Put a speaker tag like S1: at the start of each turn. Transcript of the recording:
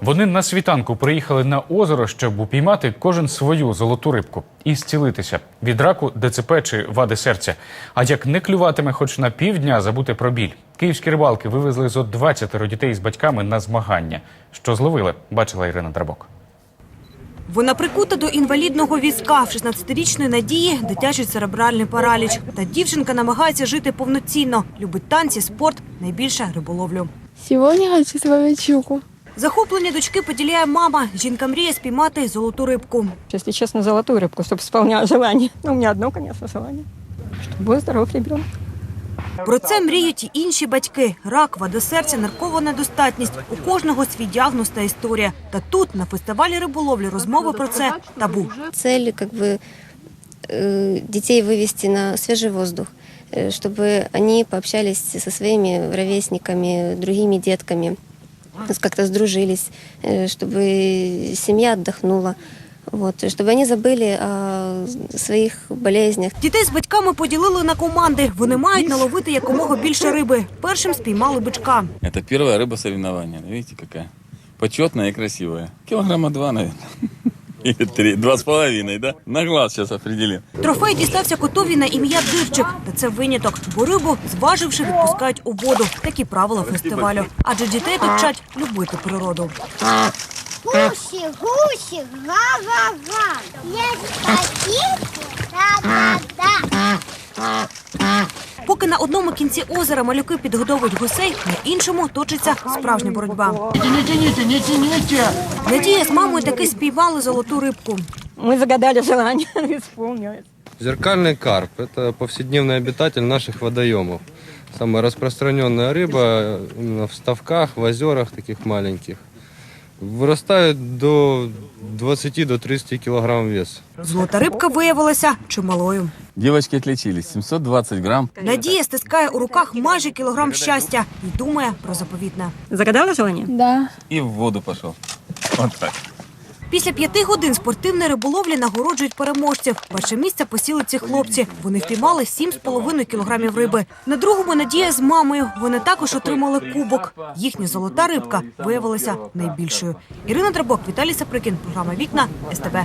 S1: Вони на світанку приїхали на озеро, щоб упіймати кожен свою золоту рибку і зцілитися від раку, ДЦП чи вади серця. А як не клюватиме хоч на півдня, забути про біль. Київські рибалки вивезли зо 20 дітей з батьками на змагання. Що зловили, бачила Ірина Драбок.
S2: Вона прикута до інвалідного візка. В 16-річної Надії дитячий церебральний параліч. Та дівчинка намагається жити повноцінно. Любить танці, спорт, найбільше риболовлю.
S3: Сегодня хочу словить щуку.
S2: Захоплення дочки поділяє мама. Жінка мріє спіймати золоту рибку.
S4: Если честно, золотую рыбку, чтобы исполняла желание. Ну, у меня одно, конечно, желание. Чтобы был здоров ребенок.
S2: Про це мріють і інші батьки. Рак, вада серця, наркова недостатність. У кожного свій діагноз та історія. Та тут, на фестивалі риболовлі, розмови про це табу.
S5: Цель как бы э, детей вывести на свежий воздух, э, чтобы они пообщались со своими ровесниками, другими детками, с- как-то сдружились, э, чтобы семья отдохнула, вот, чтобы они забыли о своих болезнях.
S2: Дітей з батьками поділили на команди. Вони мають наловити якомога більше риби. Першим спіймали бичка.
S6: Это первая рыба соревнования. Видите, какая? Почетная и красивая. Килограмма два, наверное. Три. Два с половиной, да? На глаз сейчас определим.
S2: Трофей дістався котові на ім'я Дирчик. Та це виняток, бо рибу, зваживши, відпускають у воду. Такі правила фестивалю. Адже дітей тут вчать любити природу.
S7: Гусі, гусі, га-га-га. Я такі, та-та-та.
S2: Поки на одному кінці озера малюки підгодовують гусей, на іншому точиться справжня боротьба. Надія з мамою таки спіймали золоту рибку.
S4: Мы загадали желание, исполнилось.
S8: Зеркальный карп – это повседневный обитатель наших водоемов. Самая распространенная рыба именно в ставках, в озерах таких маленьких. Вырастает до 20 до 30 килограмм вес.
S2: Золота рибка виявилася чималою.
S6: Девочки отличились. 720 грамм.
S2: Надія стискає у руках майже кілограм щастя і думає про заповітне.
S4: Загадала желание?
S3: Да.
S6: И в воду пошел.
S2: Після п'яти годин спортивної риболовлі нагороджують переможців. Перше місце посіли ці хлопці. Вони впіймали 7,5 кілограмів риби. На другому Надія з мамою. Вони також отримали кубок. Їхня золота рибка виявилася найбільшою. Ірина Драбок, Віталій Саприкін. Програма Вікна СТБ.